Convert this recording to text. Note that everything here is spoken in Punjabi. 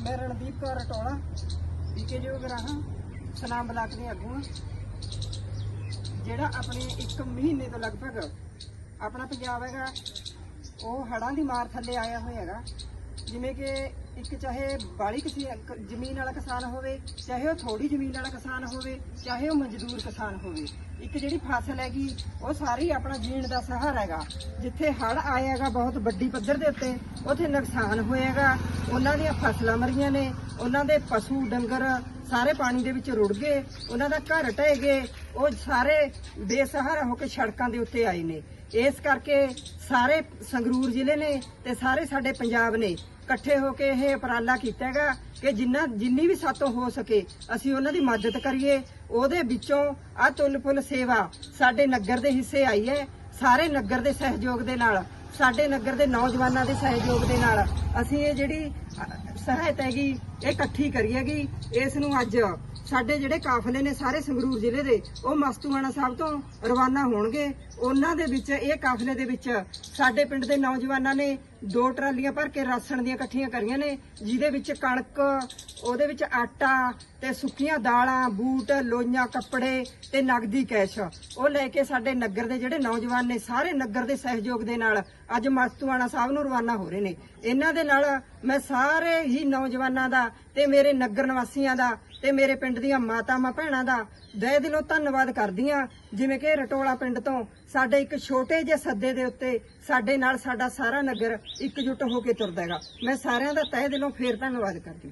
ਮੈਂ ਰਣਦੀਪ ਕੌਰ ਰਟੋਲਾ ਬੀਕੇ ਜੋ ਗਰਾਹਾਂ ਸਨਾਮ ਬਲਾਕ ਦੇ ਆਗੂ ਹਾਂ ਜਿਹੜਾ ਆਪਣੇ 1 ਮਹੀਨੇ ਤੋਂ ਲਗਭਗ ਆਪਣਾ ਪੰਜਾਬ ਹੈਗਾ, ਉਹ ਹੜਾਂ ਦੀ ਮਾਰ ਥੱਲੇ ਆਇਆ ਹੋਇਆ ਹੈਗਾ। ਜਿਵੇਂ ਕਿ ਇੱਕ ਚਾਹੇ ਬਾਲੀ ਕਿਸੇ ਜ਼ਮੀਨ ਵਾਲਾ ਕਿਸਾਨ ਹੋਵੇ, ਚਾਹੇ ਉਹ ਥੋੜੀ ਜ਼ਮੀਨ ਵਾਲਾ ਕਿਸਾਨ ਹੋਵੇ, ਚਾਹੇ ਉਹ ਮਜ਼ਦੂਰ ਕਿਸਾਨ ਹੋਵੇ, ਇੱਕ ਜਿਹੜੀ ਫਸਲ ਹੈਗੀ, ਉਹ ਸਾਰੀ ਆਪਣਾ ਜੀਣ ਦਾ ਸਹਾਰਾ ਹੈਗਾ। ਜਿੱਥੇ ਹੜ ਆਇਆ ਹੈਗਾ ਬਹੁਤ ਵੱਡੀ ਪੱਧਰ ਦੇ ਉੱਤੇ, ਉੱਥੇ ਨੁਕਸਾਨ ਹੋਏਗਾ ਉਹਨਾਂ ਦੀਆਂ ਫਸਲਾਂ ਮਰੀਆਂ ਨੇ, ਉਹਨਾਂ ਦੇ ਪਸ਼ੂ, ਡੰਗਰ ਸਾਰੇ ਪਾਣੀ ਦੇ ਵਿੱਚ ਰੁੜ ਗਏ, ਉਹਨਾਂ ਦਾ ਘਰ ਢਹਿ ਗਏ, ਉਹ ਸਾਰੇ ਬੇਸਹਾਰਾ ਹੋ ਕੇ ਸੜਕਾਂ ਦੇ ਉੱਤੇ ਆਏ ਨੇ। ਇਸ ਕਰਕੇ ਸਾਰੇ ਸੰਗਰੂਰ ਜ਼ਿਲ੍ਹੇ ਨੇ ਤੇ ਸਾਰੇ ਸਾਡੇ ਪੰਜਾਬ ਨੇ ਇਕੱਠੇ ਹੋ ਕੇ ਇਹ ਉਪਰਾਲਾ ਕੀਤਾ ਹੈਗਾ ਕਿ ਜਿੰਨਾ ਜਿੰਨੀ ਵੀ ਸਾਤੋਂ ਹੋ ਸਕੇ ਅਸੀਂ ਉਹਨਾਂ ਦੀ ਮਦਦ ਕਰੀਏ। ਉਹਦੇ ਵਿੱਚੋਂ ਆ ਤੁਲ ਫੁੱਲ ਸੇਵਾ ਸਾਡੇ ਨਗਰ ਦੇ ਹਿੱਸੇ ਆਈ ਹੈ। ਸਾਰੇ ਨਗਰ ਦੇ ਸਹਿਯੋਗ ਦੇ ਨਾਲ, ਸਾਡੇ ਨਗਰ ਦੇ ਨੌਜਵਾਨਾਂ ਦੇ ਸਹਿਯੋਗ ਦੇ ਨਾਲ ਅਸੀਂ ਇਹ ਜਿਹੜੀ ਸਹਾਇਤਾ ਹੈਗੀ, ਇਹ ਇਕੱਠੀ ਕਰੀਏਗੀ ਇਸ ਨੂੰ ਅੱਜ ਸਾਡੇ ਜਿਹੜੇ ਕਾਫਲੇ ਨੇ ਸਾਰੇ ਸੰਗਰੂਰ ਜ਼ਿਲ੍ਹੇ ਦੇ, ਉਹ ਮਸਤੂਆਣਾ ਸਾਹਿਬ ਤੋਂ ਰਵਾਨਾ ਹੋਣਗੇ। ਉਹਨਾਂ ਦੇ ਵਿੱਚ, ਇਹ ਕਾਫਲੇ ਦੇ ਵਿੱਚ ਸਾਡੇ ਪਿੰਡ ਦੇ ਨੌਜਵਾਨਾਂ ਨੇ ਦੋ ਟਰਾਲੀਆਂ ਭਰ ਕੇ ਰਾਸ਼ਨ ਦੀਆਂ ਇਕੱਠੀਆਂ ਕਰੀਆਂ ਨੇ, ਜਿਹਦੇ ਵਿੱਚ ਕਣਕ, ਉਹਦੇ ਵਿੱਚ ਆਟਾ ਤੇ ਸੁੱਕੀਆਂ ਦਾਲਾਂ, ਬੂਟ, ਲੋਈਆਂ ਕੱਪੜੇ ਤੇ ਨਗਦੀ ਕੈਸ਼। ਉਹ ਲੈ ਕੇ ਸਾਡੇ ਨਗਰ ਦੇ ਜਿਹੜੇ ਨੌਜਵਾਨ ਨੇ, ਸਾਰੇ ਨਗਰ ਦੇ ਸਹਿਯੋਗ ਦੇ ਨਾਲ ਅੱਜ ਮਸਤੂਆਣਾ ਸਾਹਿਬ ਨੂੰ ਰਵਾਨਾ ਹੋ ਰਹੇ ਨੇ। ਇਹਨਾਂ ਦੇ ਨਾਲ ਮੈਂ ਸਾਰੇ ਹੀ ਨੌਜਵਾਨਾਂ ਦਾ ਤੇ ਮੇਰੇ ਨਗਰ ਨਿਵਾਸੀਆਂ ਦਾ ਤੇ ਮੇਰੇ ਪਿੰਡ ਦੀਆਂ ਮਾਤਾਵਾਂ ਭੈਣਾਂ ਦਾ ਦਹਿ ਦਿਲੋਂ ਧੰਨਵਾਦ ਕਰਦੀ ਹਾਂ ਜਿਵੇਂ ਕਿ ਰਟੋਲਾ ਪਿੰਡ ਤੋਂ ਸਾਡੇ ਇੱਕ ਛੋਟੇ ਜਿਹੇ ਸੱਦੇ ਦੇ ਉੱਤੇ ਸਾਡੇ ਨਾਲ ਸਾਡਾ ਸਾਰਾ ਨਗਰ ਇਕਜੁੱਟ ਹੋ ਕੇ ਤੁਰਦਾ ਹੈਗਾ। ਮੈਂ ਸਾਰਿਆਂ ਦਾ ਤਹਿ ਦਿਲੋਂ ਫੇਰ ਧੰਨਵਾਦ ਕਰਦੀ